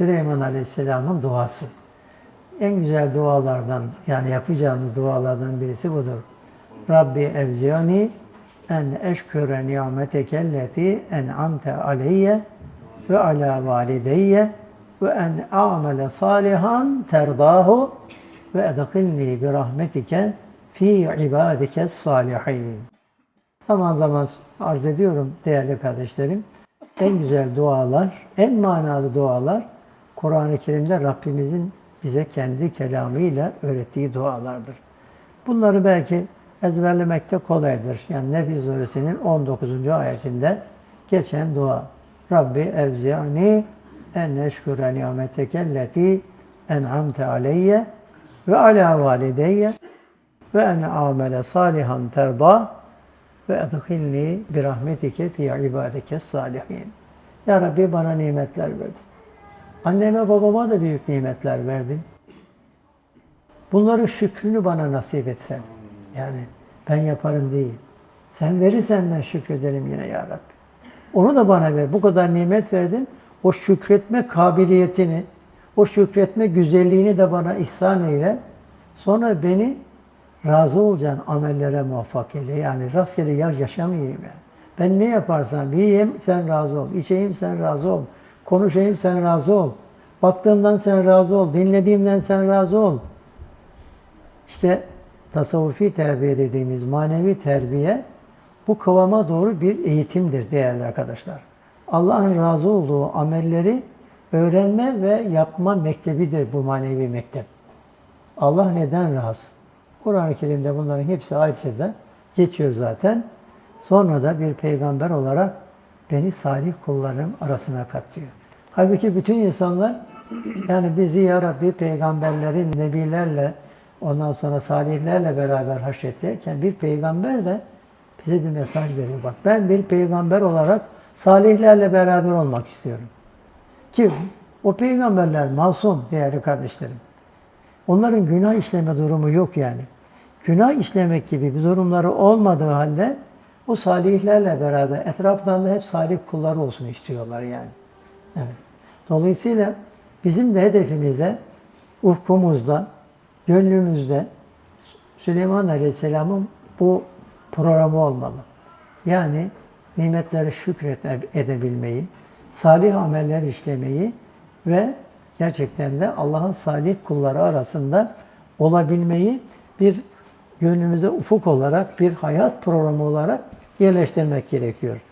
Süleyman Aleyhisselam'ın duası. En güzel dualardan yani yapacağımız dualardan birisi budur. Rabbi evziyani en eşküre ni'meteke elleti en'amte aleyye ve ala valideyye ve en a'mele salihan terdahu ve edkhilni bi rahmetike fi ibadike salihin. Zaman zaman arz ediyorum değerli kardeşlerim. En güzel dualar, en manalı dualar Kur'an-ı Kerim'de Rabbimizin bize kendi kelamıyla öğrettiği dualardır. Bunları belki ezberlemekte kolaydır. Yani Nefis Suresi'nin 19. ayetinde geçen dua. Rabbi evzi'ni en eşküre ni'meteke elleti en'amte aleyye ve ala valideyye ve en amele salihan terda ve edhilni bir rahmetike fi ibadike salihin. Ya Rabbi bana nimetler verdin. Anneme babama da büyük nimetler verdin. Bunların şükrünü bana nasip etsen. Yani ben yaparım değil. Sen verirsen ben şükrederim yine ya Rabbi. Onu da bana ver. Bu kadar nimet verdin. O şükretme kabiliyetini, o şükretme güzelliğini de bana ihsan eyle. Sonra beni razı olacağın amellere muvaffak eyle. Yani rastgele yaş yaşamayayım yani. Ben ne yaparsam yiyeyim sen razı ol. İçeyim sen razı ol. Konuşayım sen razı ol. Baktığımdan sen razı ol. Dinlediğimden sen razı ol. İşte tasavvufi terbiye dediğimiz manevi terbiye bu kıvama doğru bir eğitimdir değerli arkadaşlar. Allah'ın razı olduğu amelleri öğrenme ve yapma mektebidir bu manevi mektep. Allah neden razı? Kur'an-ı Kerim'de bunların hepsi ayrıca geçiyor zaten. Sonra da bir peygamber olarak beni salih kullarım arasına kat diyor. Halbuki bütün insanlar yani bizi ya Rabbi peygamberlerin, nebilerle ondan sonra salihlerle beraber haşret derken bir peygamber de bize bir mesaj veriyor. Bak ben bir peygamber olarak salihlerle beraber olmak istiyorum. Ki o peygamberler masum değerli kardeşlerim. Onların günah işleme durumu yok yani. Günah işlemek gibi bir durumları olmadığı halde o salihlerle beraber etraflarında hep salih kullar olsun istiyorlar yani. Evet. Dolayısıyla bizim de hedefimizde, ufkumuzda, gönlümüzde Süleyman Aleyhisselam'ın bu programı olmalı. Yani nimetlere şükret edebilmeyi, salih ameller işlemeyi ve gerçekten de Allah'ın salih kulları arasında olabilmeyi bir gönlümüze ufuk olarak, bir hayat programı olarak yerleştirmek gerekiyor.